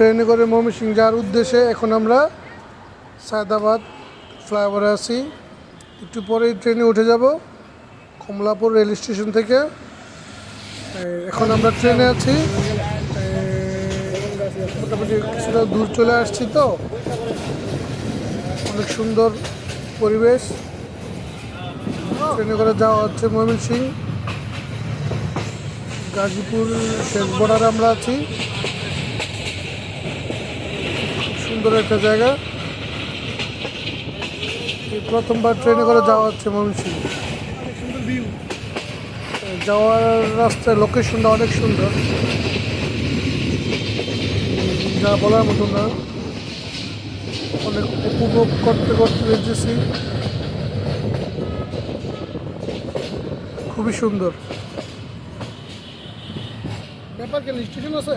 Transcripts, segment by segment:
ট্রেনে করে ময়মনসিং যাওয়ার উদ্দেশ্যে এখন আমরা সায়দাবাদ ফ্লাইওভারে আছি। একটু পরেই ট্রেনে উঠে যাব কমলাপুর রেল স্টেশন থেকে। এখন আমরা ট্রেনে আছি। মোটামুটি কিছুটা দূর চলে আসছি তো। অনেক সুন্দর পরিবেশ। ট্রেনে করে যাওয়া হচ্ছে ময়মনসিং গাজীপুর শেষ বর্ডারে আমরা আছি। সুন্দর একটা জায়গা। প্রথমবার ট্রেনে করে যাওয়া হচ্ছে ময়মনসিং যাওয়ার রাস্তায় লোকেশনটা অনেক সুন্দর। যা বলার মতো না। অনেক উপভোগ করতে করতে যেতেছি খুবই সুন্দর। ব্যাপার কেন স্টেশন আছে?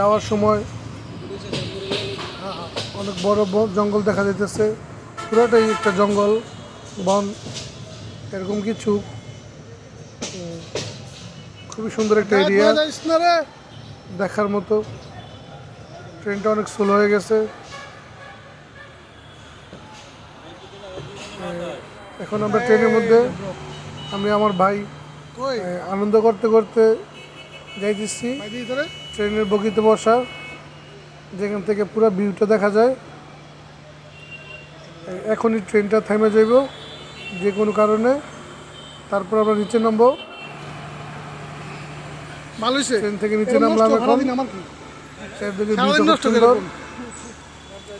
যাওয়ার সময় অনেক বড় জঙ্গল দেখা যাইতেছে। পুরোটাই একটা জঙ্গল বন এরকম কিছু। খুবই সুন্দর একটা এরিয়া দেখার মতো। ট্রেনটা অনেক স্লো হয়ে গেছে। এখন আমরা ট্রেনের মধ্যে আমি আমার ভাই আনন্দ করতে করতে যাইতেছি। ট্রেনের বগিতে বসা যেখান থেকে পুরো ভিউটা দেখা যায়। এখনই ট্রেনটা থেমে যাইব যে কোনো কারণে। তারপর আমরা নিচে নামবো। ট্রেন থেকে নিচে নামলাম এখন।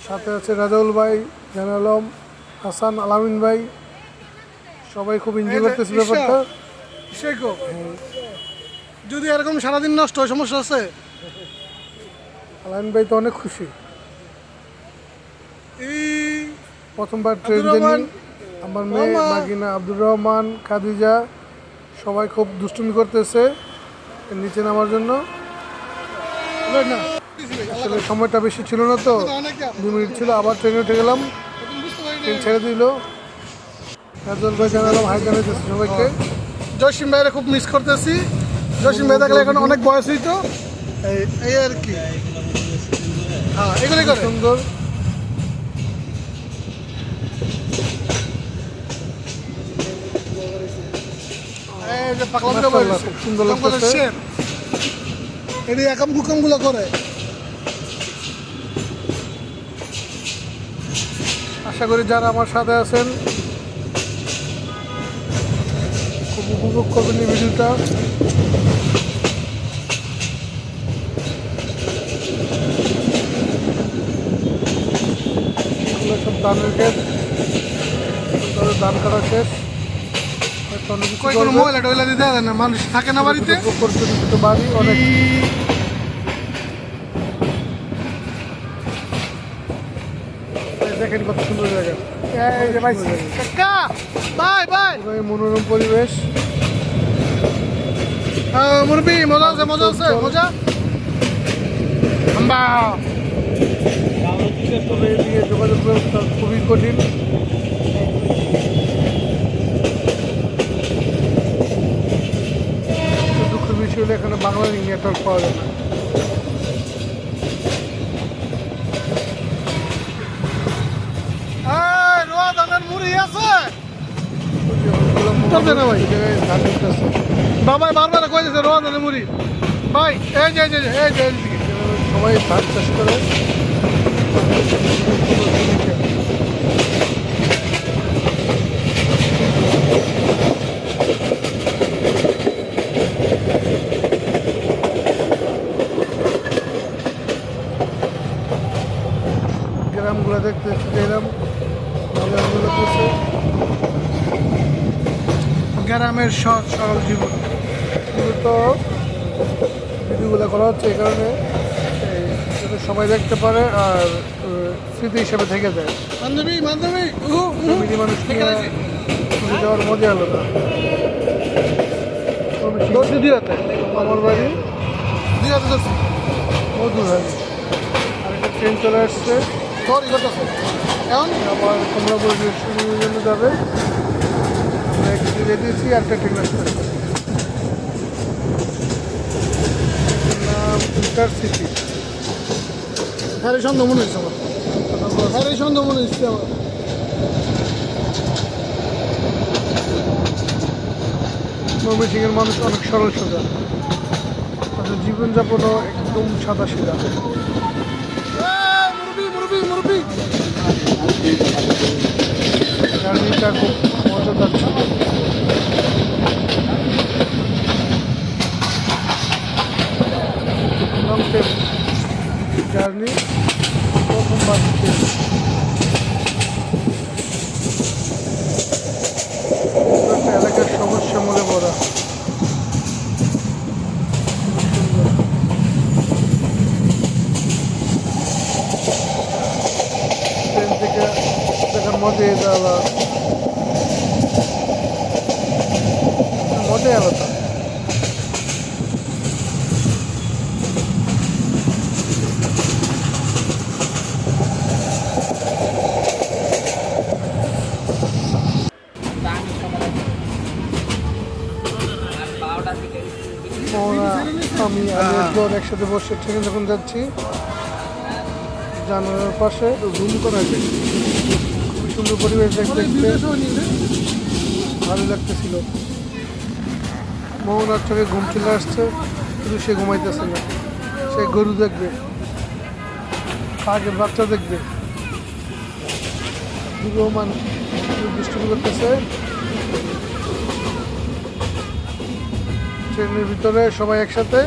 সাথে আছে রাজাউল ভাই জানা আলম হাসান আলামিন ভাই। সবাই খুব এনজয় করতেছে ব্যাপারটা। যদি এরকম সারাদিন নষ্ট হয় সমস্যা আছে? আলামিন ভাই তো অনেক খুশি। এই প্রথমবার ট্রেন জার্নি আমার মেয়ে। মাগিনা আব্দুর রহমান খাদিজা সবাই খুব দুষ্টুমি করতেছে নিচে নামার জন্য। আসলে সময়টা বেশি ছিল না তো দু মিনিট ছিল আবার ট্রেনে উঠে গেলাম। ট্রেন ছেড়ে দিল। রাজল ভাই জানালাম হাই জানাইতেছে সবাইকে। জসিম ভাইয়ের খুব মিস করতেছি। জসিম ভাই দেখলে এখন অনেক বয়স হইতো এই আর কি। হ্যাঁ এগুলোই করে। সুন্দর। সুন্দর। এটি একাম কুকামগুলো করে। আশা করি যারা আমার সাথে আছেন খুব উপভোগ করবেন এই ভিডিওটা এগুলো সব ধানের ক্ষেত তাদের ধান কাটা শেষ মানুষ থাকে না বাড়িতে? বাড়ি অনেক দেখেন কত সুন্দর জায়গা। বাই বাই মনোরম পরিবেশ। মুরবি মজা আছে মজা আছে মজা। আম্বা তবে এই দিয়ে যোগাযোগ ব্যবস্থা খুবই কঠিন দুঃখের বিষয় হলো এখানে বাংলা নেটওয়ার্ক পাওয়া যায় না রোয়া বাবাই বারবার দিছে রোয়া ধানের মুড়ি ভাই এই যে এই যে এই। সবাই ধান চাষ করে গ্রামগুলো দেখতে এলাম বাজারগুলো করছে গ্রামের সৎ সরল জীবন। মূলত ভিডিওগুলো করা হচ্ছে এই কারণে। সবাই দেখতে পারে আর স্মৃতি হিসেবে থেকে যায়। বান্ধবী মানুষ ঘুরে যাওয়ার মজা আলাদা। হাতে আমার বাড়ি দিয়ে হাতে দর্শি মধুহারি আর একটা ট্রেন চলে আসছে। সরি করতেছে। এখন? আবার কমলাপুর জন্য যাবে। আমরা আর একটা ট্রেন আসতেছে নাম ইন্টারসিটি। হ্যাঁ সন্দেহ মনে হচ্ছে আমার হ্যাঁ সন্দেহ মনে হচ্ছে আমার ময়মনসিংহের মানুষ অনেক সরল সোজা তাদের জীবনযাপনও একদম সাদা সিধা জার্নিটা খুব মজাদার ছিল ট্রেন জার্নি প্রথমবার এলাকার সবুজ শ্যামলে ভরা ট্রেন থেকে দেখার মজাই আলাদা। মজাই আলাদা ওরা আমি আমি একবার একসাথে বসে ট্রেনে যখন যাচ্ছি জানালার পাশে রুম করা যায় খুবই সুন্দর পরিবেশ দেখতে ভালো লাগতেছিল। মোহনার চোখে ঘুম চলে আসছে কিন্তু সে ঘুমাইতেছে না। সে গরু দেখবে আগে বাচ্চা দেখবে। দুষ্টুমি করতেছে। ট্রেনের ভিতরে সবাই একসাথে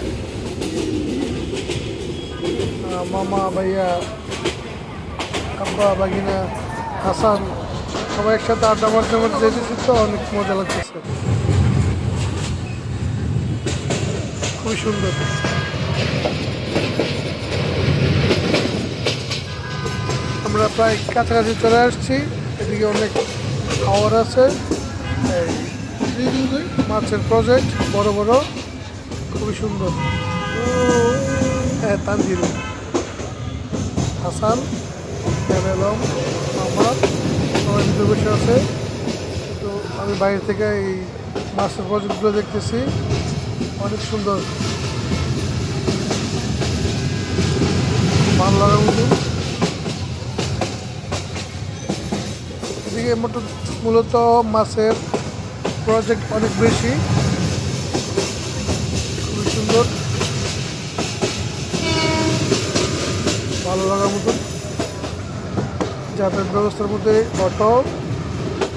মামা, ভাইয়া, আব্বা বাগিনা হাসান, সবাই একসাথে আড্ডা মারতে মারতে যেতেছি তো, অনেক মজা লাগতেছে। খুবই সুন্দর। আমরা প্রায় কাছাকাছি চলে আসছি, এদিকে অনেক খাওয়ার আছে। মাছের প্রজেক্ট বড় বড়, খুবই সুন্দর। হ্যাঁ তানজির হাসান আলম আমার সবাই ভিতরে বসে আছে। তো আমি বাইরে থেকে এই মাছের প্রজেক্টগুলো দেখতেছি। অনেক সুন্দর। ভালো মতো। এদিকে মোট মূলত মাছের প্রজেক্ট অনেক বেশি খুবই সুন্দর ভালো লাগার মতন যাতায়াত ব্যবস্থার মধ্যে অটো,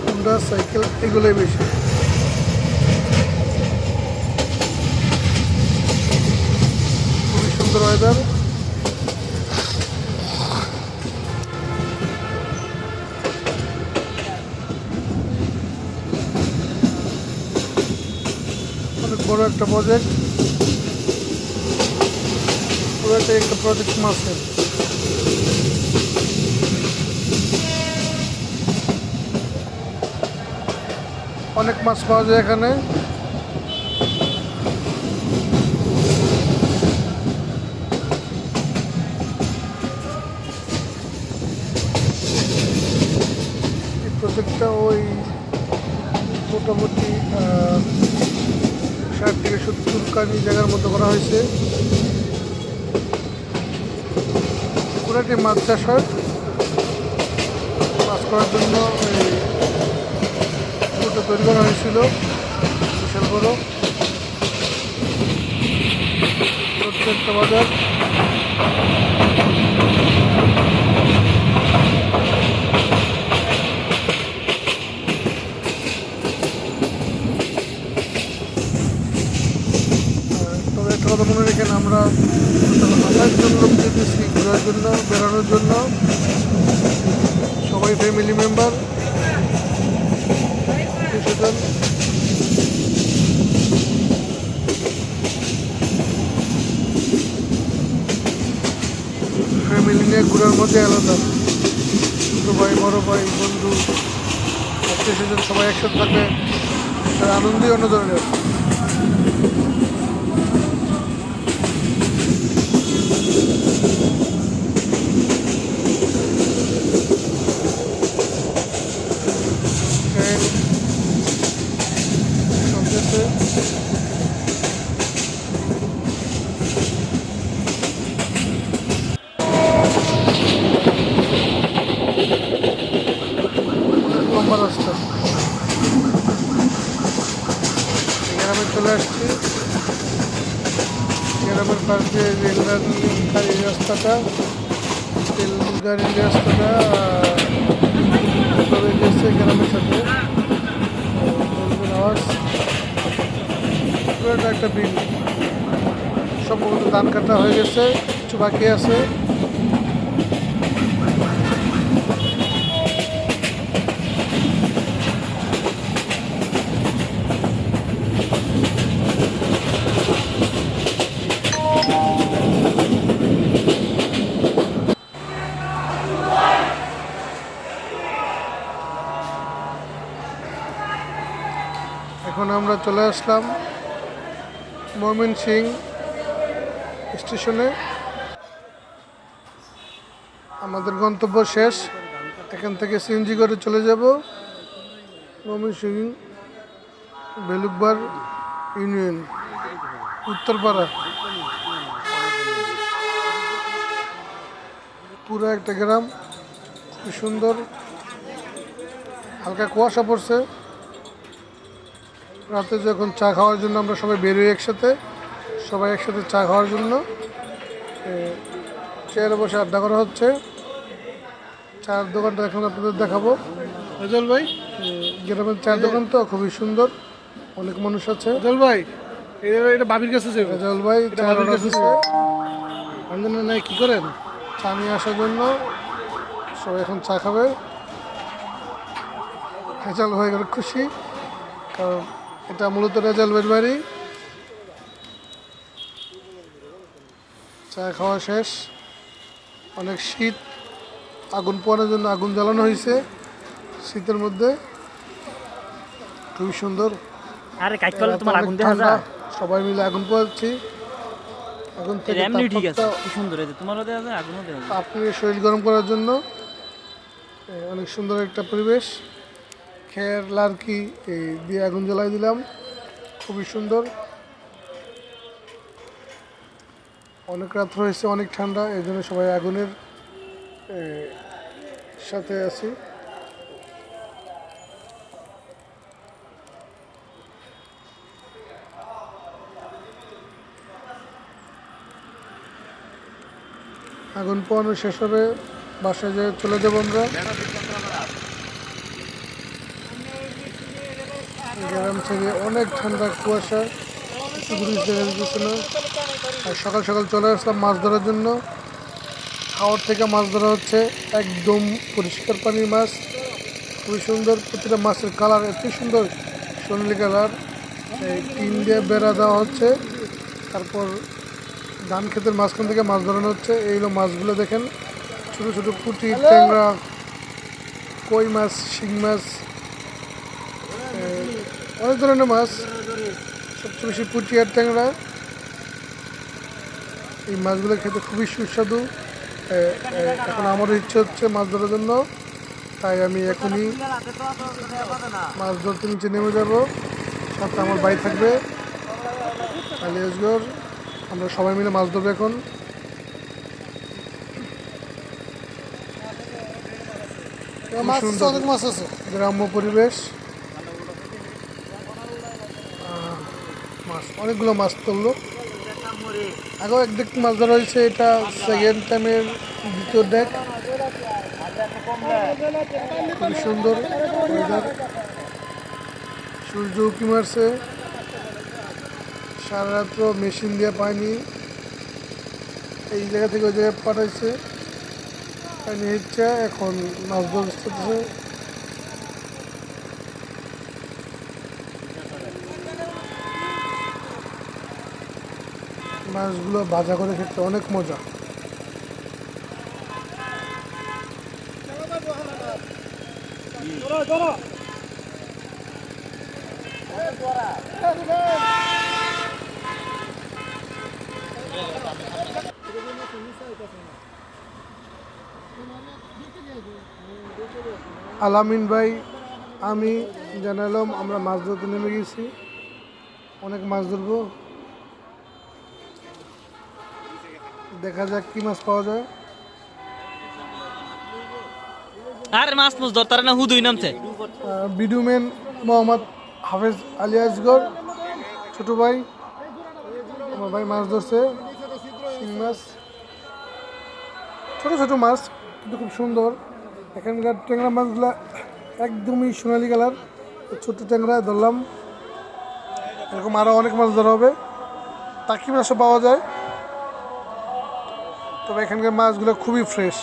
হুন্ডা, সাইকেল, এগুলোই বেশি। খুবই সুন্দর ওয়েদার অনেক বড় একটা প্রজেক্ট পুরোটাই একটা প্রজেক্ট মাসের অনেক মাছ পাওয়া যায় এখানে। এই প্রজেক্টটা ওই মোটামুটি ষাট থেকে সত্তর কানি জায়গার মতো করা হয়েছে। পুরাটি মাছ চাষ হয়। মাছ করার জন্য তৈরি করা হয়েছিল বিশাল বড়। প্রত্যেকটা বাজার কথা মনে রেখেন আমরা হাঁটার জন্য যেতেছি ঘোরার জন্য বেড়ানোর জন্য, সবাই ফ্যামিলি মেম্বার ফ্যামিলি নিয়ে ঘোরার মধ্যে আলাদা। ছোটো ভাই, বড় ভাই, বন্ধু, আত্মীয় সবাই একসাথে থাকলে তার আনন্দই অন্য ধরনের ট্রেন আছে অনেক লম্বা রাস্তা গ্রামে চলে আসছি গ্রামের পাশ দিয়ে রেল গাড়ির রাস্তাটা, তেল গাড়ির রাস্তাটা চলে গেছে গ্রামের সাথে আওয়াজ একটা বিল। সম্ভবত ধান কাটা হয়ে গেছে, কিছু বাকি আছে। এখন আমরা চলে আসলাম ময়মন সিং স্টেশনে। আমাদের গন্তব্য শেষ। এখান থেকে সিএনজি করে চলে যাব ময়মন সিং বেলুকবার ইউনিয়ন, উত্তরপাড়া। পুরো একটা গ্রাম খুব সুন্দর। হালকা কুয়াশা পড়ছে। রাতে যখন চা খাওয়ার জন্য আমরা সবাই বেরোই একসাথে সবাই একসাথে চা খাওয়ার জন্য চেয়ারে বসে আড্ডা করা হচ্ছে। চার দোকানটা এখন আপনাদের দেখাবো। রেজল ভাই? গ্রামের চায়ের দোকান তো খুবই সুন্দর অনেক মানুষ আছে। জল ভাই এটা বাবির কাছে যাবে রেজল ভাই এটা চা বাবির অর্ডার নাই কি করেন? চা নিয়ে আসার জন্য সবাই এখন চা খাবে। রেজাল হয়ে গেল খুশি কারণ এটা মূলত রেজাল ভাইয়ের বাড়ি চা খাওয়া শেষ। অনেক শীত আগুন পোয়ানোর জন্য আগুন জ্বালানো হয়েছে শীতের মধ্যে। খুবই সুন্দর। আরে কাজ করলে তোমার আগুন দেখা যায়। সবাই মিলে আগুন পোয়াচ্ছি আগুন থেকে এমনি ঠিক আছে। কি সুন্দর এই তোমারও দেওয়া যায় আগুনও দেওয়া যায়। আপনি শরীর গরম করার জন্য অনেক সুন্দর একটা পরিবেশ। খের লার্কি এই দিয়ে আগুন জ্বালাই দিলাম। খুবই সুন্দর। অনেক রাত্র হয়েছে অনেক ঠান্ডা, এই জন্য সবাই আগুনের সাথে আছি। আগুন পোয়ানো শেষ হবে, বাসায় যেয়ে চলে যাব আমরা। গ্রাম থেকে অনেক ঠান্ডা কুয়াশা না আর সকাল সকাল চলে আসলাম মাছ ধরার জন্য। খাওয়ার থেকে মাছ ধরা হচ্ছে একদম পরিষ্কার পানির মাছ। খুবই সুন্দর, প্রতিটা মাছের কালার এত সুন্দর, সোনালি কালার। এই টিন দিয়ে বেড়া দেওয়া হচ্ছে। তারপর ধান ক্ষেতের মাঝখান থেকে মাছ ধরানো হচ্ছে। এইগুলো মাছগুলো দেখেন। ছোটো ছোটো পুঁটি ট্যাংরা, কই মাছ, শিং মাছ অনেক ধরনের মাছ। সবচেয়ে বেশি পুঁটি আর ট্যাংরা। এই মাছগুলো খেতে খুবই সুস্বাদু। এখন আমারও ইচ্ছে হচ্ছে মাছ ধরার জন্য। তাই আমি এখনই মাছ ধরতে নিচে নেমে যাব। সাথে আমার বাড়ি থাকবে। আলিয়াসগড় আমরা সবাই মিলে মাছ ধরবো এখন। গ্রাম্য পরিবেশ আহ, মাছ অনেকগুলো মাছ তুললো আগেও এক ডেক মাছ ধরা হয়েছে, এটা সেকেন্ড টাইমের দ্বিতীয় ডেক খুবই সুন্দর সূর্য উঁকি মারছে। সারা রাত্র মেশিন দিয়ে পানি। এই জায়গা থেকে ওই জায়গায় পাঠাইছে। পানি হচ্ছে, এখন মাছ ধরতেছে মাছগুলো ভাজা করে খেতে অনেক মজা। আলামিন ভাই, আমি জানালাম আমরা মাছ ধরতে নেমে গেছি। অনেক মাছ ধরবো। দেখা যাক কি মাছ পাওয়া যায়। আরে মাছ মুছ ধরতারে না হুদুই নামছে। বিডুমেন মোহাম্মদ হাফেজ আলী আসগর ছোট ভাই আমার ভাই মাছ ধরছে শিং মাছ। ছোট ছোট মাছ কিন্তু খুব সুন্দর। এখানকার ট্যাংরা মাছগুলো একদমই সোনালি কালার। ছোট ট্যাংরা ধরলাম। এরকম আরও অনেক মাছ ধরা হবে। টাকি মাছও পাওয়া যায়। তবে এখানকার মাছগুলো খুবই ফ্রেশ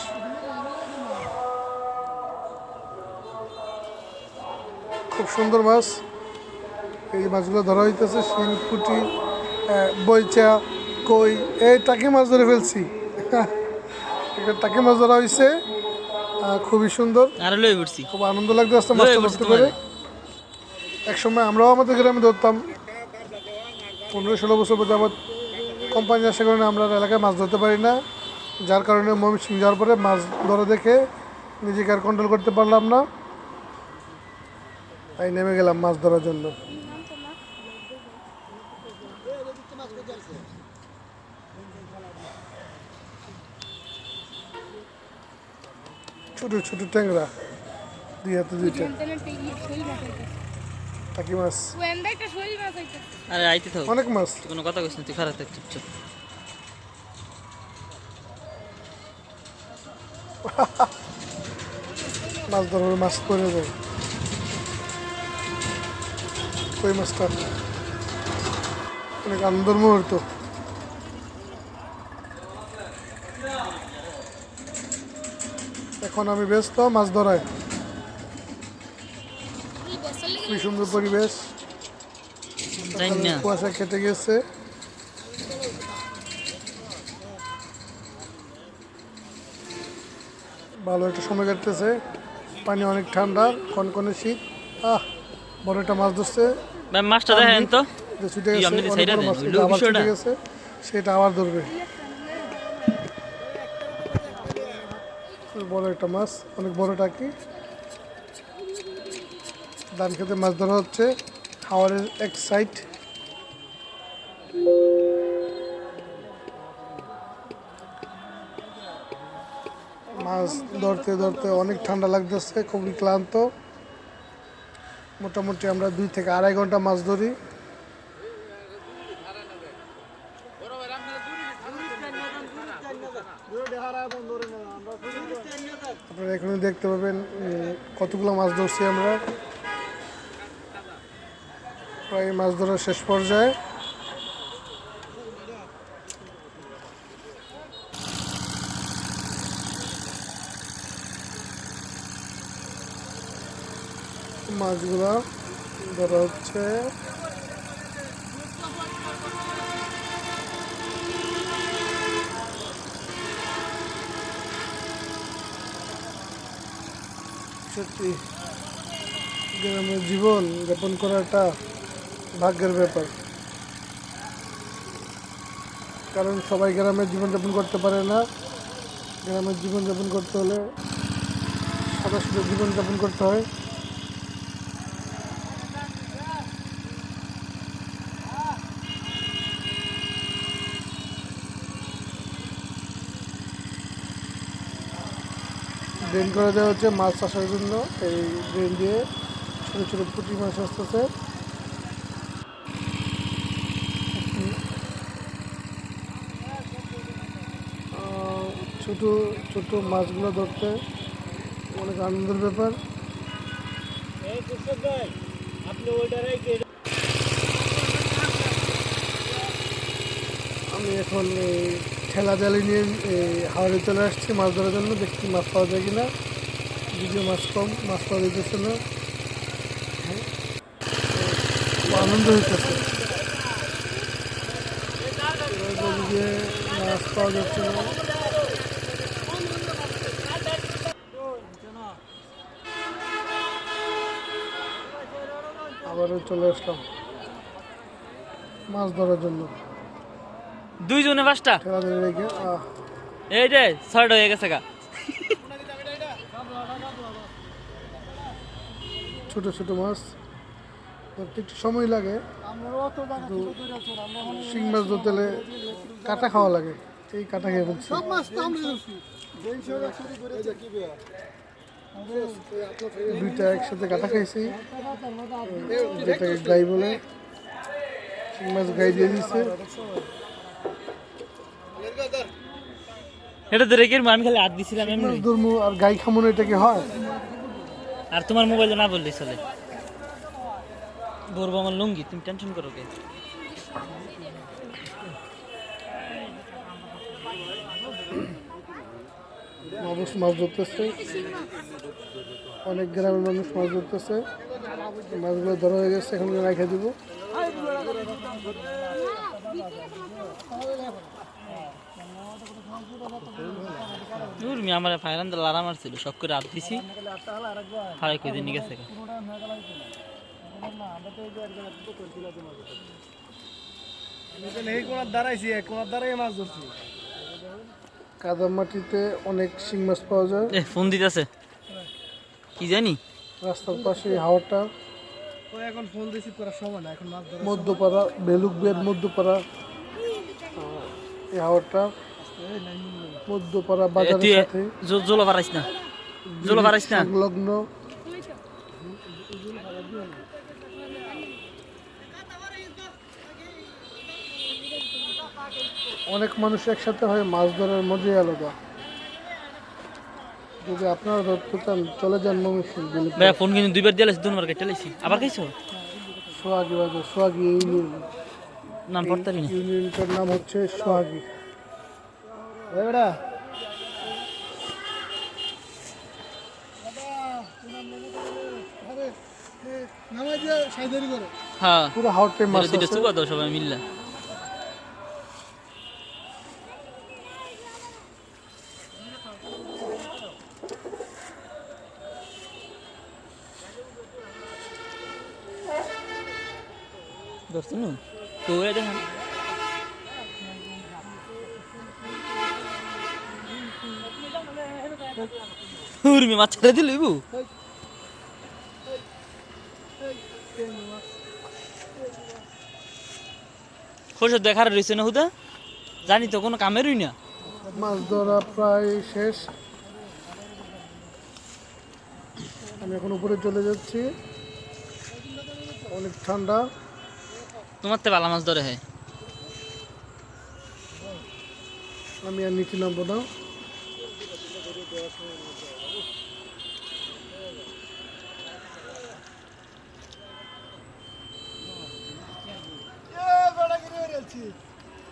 খুব সুন্দর মাছ। এই মাছগুলো ধরা হইতেছে শিং পুঁটি বইচা কই এই টাকি মাছ ধরে ফেলছি। একটা টাকি মাছ ধরা হয়েছে খুবই সুন্দর। আরে লই পড়ছি খুব আনন্দ লাগতে আসছে মাছটা লয়ে ধরতে পারে। পেরে একসময় আমরাও আমাদের গ্রামে ধরতাম। পনেরো ষোলো বছর পর্যন্ত যাবৎ কোম্পানি আসার কারণে আমরা এলাকায় মাছ ধরতে পারি না। যার কারণে ময়মনসিং যাওয়ার পরে মাছ ধরা দেখে নিজেকে আর কন্ট্রোল করতে পারলাম না। তাই নেমে গেলাম মাছ ধরার জন্য। ছোট ছোট ট্যাংরা দুই হাতে দুইটা। টাকি মাছ। একটা শৈল আরে আইতে থাক। অনেক মাছ। কোনো কথা কইস না তুই খারাপ চুপচাপ। মাছ ধরবে মাছ পরে যায়। কই মাছটা? অনেক আনন্দের মুহূর্ত এখন আমি ব্যস্ত মাছ ধরায়। খুবই সুন্দর পরিবেশ। কুয়াশা কেটে গেছে। ভালো একটা সময় কাটতেছে। পানি অনেক ঠান্ডা কনকনে শীত। আহ বড় একটা মাছ ধরছে। মাছটা দেখেন তো। ছুটে গেছে আবার ছুটে গেছে সেটা আবার ধরবে। বড় একটা মাছ অনেক বড় টাকি। ধান খেতে মাছ ধরা হচ্ছে। খাওয়ারের এক সাইড মাছ ধরতে ধরতে অনেক ঠান্ডা লাগতেছে, খুবই ক্লান্ত। মোটামুটি আমরা দুই থেকে আড়াই ঘণ্টা মাছ ধরি। আপনারা এখানে দেখতে পাবেন কতগুলো মাছ ধরছি আমরা। প্রায় মাছ ধরার শেষ পর্যায়ে। মাছগুলো ধরা হচ্ছে। সত্যি, গ্রামের জীবন যাপন করাটা ভাগ্যের ব্যাপার। কারণ সবাই গ্রামের জীবনযাপন করতে পারে না। গ্রামের জীবনযাপন করতে হলে সাদা জীবনযাপন করতে হয়। ড্রেন করে দেওয়া হচ্ছে মাছ চাষের জন্য। এই ড্রেন দিয়ে ছোটো ছোটো পুঁটি মাছ আসতেছে। ছোটো ছোটো মাছগুলো ধরতে অনেক আনন্দের ব্যাপার। আমি এখন এই ঠেলা জালি নিয়ে হাওড়ে চলে আসছি, মাছ ধরার জন্য, দেখছি মাছ পাওয়া যায় কিনা। যদিও মাছ কম, মাছ পাওয়া যেতেছে না। আনন্দ হইতেছে। মাছ পাওয়া যাচ্ছে না। আবারও চলে আসলাম মাছ ধরার জন্য। দুইজনে পাঁচটা। এই যে ছয়টা হয়ে গেছে গা। ছোট ছোট মাছ। ধরতে একটু সময় লাগে। শিং মাছ ধরতে হলে কাটা খাওয়া লাগে। এই কাটা খেয়ে ফেলছি। সব মাছ তো আমরা ধরছি। দুইটা একসাথে কাটা খাইছি। যেটাকে গাই বলে শিং মাছ গাই দিয়ে দিচ্ছে এটা তো রেখে আমি খালি হাত দিছিলাম এমনি। ধর্ম আর গাই খামোনো এটা কি হয়? আর তোমার মোবাইলে না বললেই চলে। ধরবো আমার লুঙ্গি তুমি টেনশন করো কে? মানুষ মাছ ধরতেছে। অনেক গ্রামের মানুষ মাছ ধরতেছে। মাছগুলো ধরা হয়ে গেছে এখন রেখে দিব। উর্মি আমার ফাইরান লারা মারছিল করে হাত দিছি। কই দিন গেছে কাদা মাটিতে অনেক শিং মাছ পাওয়া যায়। এ ফোন দিতেছে। কি জানি? রাস্তার পাশে হাওয়াটা এখন ফোন দিছি করার সময় না এখন মাছ ধরা মধ্যপাড়া বেলুক বিয়ের মধ্যপাড়া। এই হাওয়াটা মধ্যপাড়া বাজারের সাথে। জো- জোলো পারাইস না। জোলো পারাইস না। সংলগ্ন। অনেক মানুষ একসাথে হয় মাছ ধরার মজাই আলাদা। যদি আপনারা ধরতে চান চলে যান ময়মনসিংহ ভাই ফোন কিন্তু দুইবার দিয়েছি দুবার কেটে লাইছি। আবার খাইছো? সোহাগী বাজার সোহাগী ইউনিয়ন। নাম পড়তে ইউনিয়নটার নাম হচ্ছে সোহাগী। বেটা। হ্যাঁ। পুরো হাওয়াটাই মাছ দুটো চুকা দাও সবাই মিললে। ধরছেন তো ওরা দেখেন। উর্মি মাছ ছেড়ে দিল ইবু দেখার রয়েছে না হুদা? জানি তো কোনো কামেরই না। মাছ ধরা প্রায় শেষ। আমি এখন উপরে চলে যাচ্ছি। অনেক ঠান্ডা। তোমার তো বালা মাছ ধরে হ্যাঁ আমি আর নিচে নামবো না।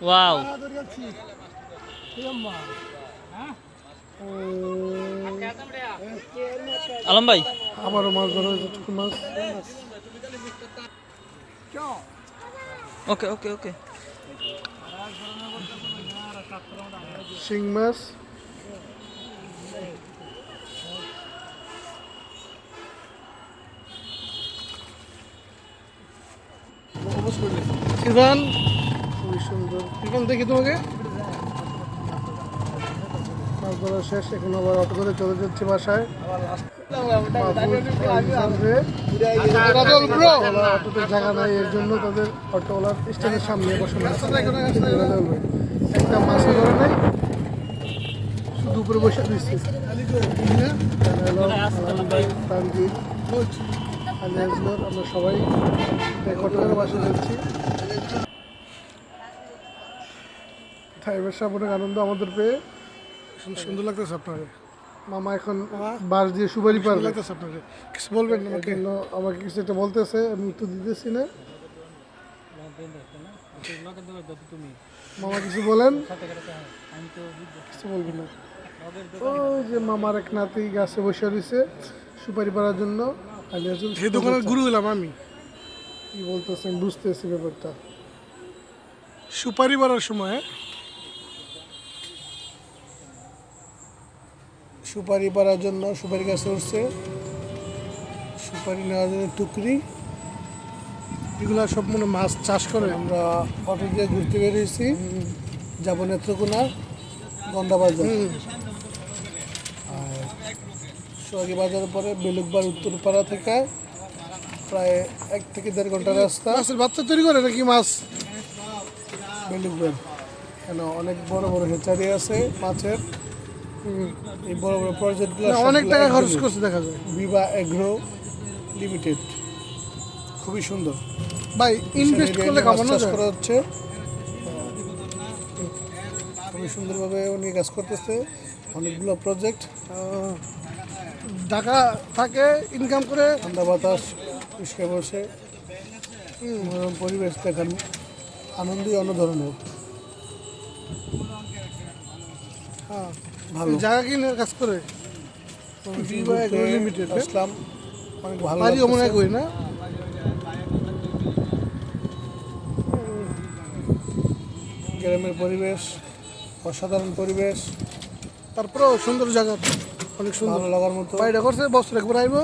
ওয়াও আলম ভাই আবারও মাছ ধরা হয়েছে ছোট মাছ। ওকে ওকে ওকে শিং মাছ। খুবই ইরফান দেখি তোমাকে। মাছ ধরা শেষ এখন আবার অটো করে চলে যাচ্ছি বাসায়। অটোতে জায়গা নাই এর জন্য তাদের অটোওয়ালার স্ট্যান্ডের সামনে বসানো। একটা মাছও ধরে নাই শুধু উপরে বসে দিচ্ছি আমরা সবাই এক অটোর বাসা যাচ্ছি। থাইবের সাহেব অনেক আনন্দ আমাদের পেয়ে সুন্দর লাগতেছে আপনাকে। মামা এখন বাস দিয়ে সুপারি পারবে। লাগতেছে আপনাকে। কিছু বলবেন আমাকে? আমাকে কিছু একটা বলতেছে আমি উত্তর দিতেছি না। মামা কিছু বলেন? কিছু বলবেন না। ওই যে মামার এক নাতি গাছে বসে রয়েছে সুপারি পাড়ার জন্য। আলিয়াজুল সেই দোকানের গুরু হলাম আমি। কি বলতেছেন? বুঝতেছি ব্যাপারটা। সুপারি বাড়ার সময় সুপারি পাড়ার জন্য সুপারি গাছ উঠছে সুপারি নেওয়ার জন্য টুকরি। এগুলো সব মনে মাছ চাষ করে আমরা অটো দিয়ে ঘুরতে বেরিয়েছি। যাব নেত্রকোনা গন্ডাবাজার। আর সোহাগী বাজারের পরে বেলুকবার উত্তরপাড়া থেকে প্রায় এক থেকে দেড় ঘণ্টা রাস্তা। মাছের বাচ্চা তৈরি করে নাকি মাছ? বেলুকবার কেন অনেক বড় বড় হেচারি আছে মাছের। এই বড় বড় প্রজেক্টগুলো অনেক টাকা খরচ করছে দেখা যায়। বিবা এগ্রো লিমিটেড খুবই সুন্দর। ভাই ইনভেস্ট করলে কামানো যায় করা হচ্ছে। খুবই সুন্দরভাবে উনি কাজ করতেছে। অনেকগুলো প্রজেক্ট ঢাকা থাকে ইনকাম করে। ঠান্ডা বাতাস পরিষ্কার বসে। মনোরম পরিবেশ দেখার আনন্দই অন্য ধরনের। হ্যাঁ, ভালো। জায়গা কিনে কাজ করে। লিমিটেড আসলাম। অনেক ভালো বাড়িও মনে করি না? গ্রামের পরিবেশ অসাধারণ পরিবেশ। তারপরেও সুন্দর জায়গা অনেক সুন্দর। লাগার মতো। বাড়িটা করছে বছর একবার আইব।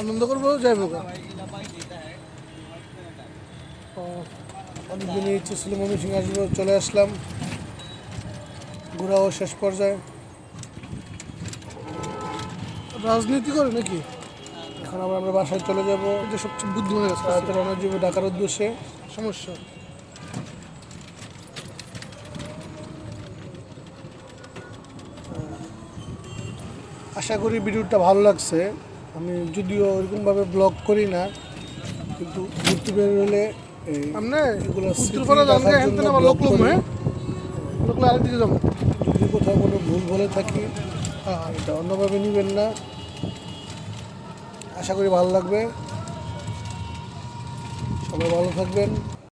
আনন্দ করব যাইব গা। ও, অনেক দিনের ইচ্ছে ছিল সিং আসব চলে আসলাম। ঘোরাও শেষ পর্যায়ে। রাজনীতি করে নাকি? এখন আবার আমরা বাসায় চলে যাব। এটা সবচেয়ে বুদ্ধিমানের। রাতে রওনা যাব ঢাকার উদ্দেশ্যে। সমস্যা। আশা করি ভিডিওটা ভালো লাগছে। আমি যদিও ওইরকমভাবে ব্লগ করি না কিন্তু ঘুরতে বের হলে আপনি এগুলো লোক লোক। হ্যাঁ? লোক আরেক যাব। ভুল বলে থাকি এটা অন্যভাবে নেবেন না। আশা করি ভালো লাগবে। সবাই ভালো থাকবেন।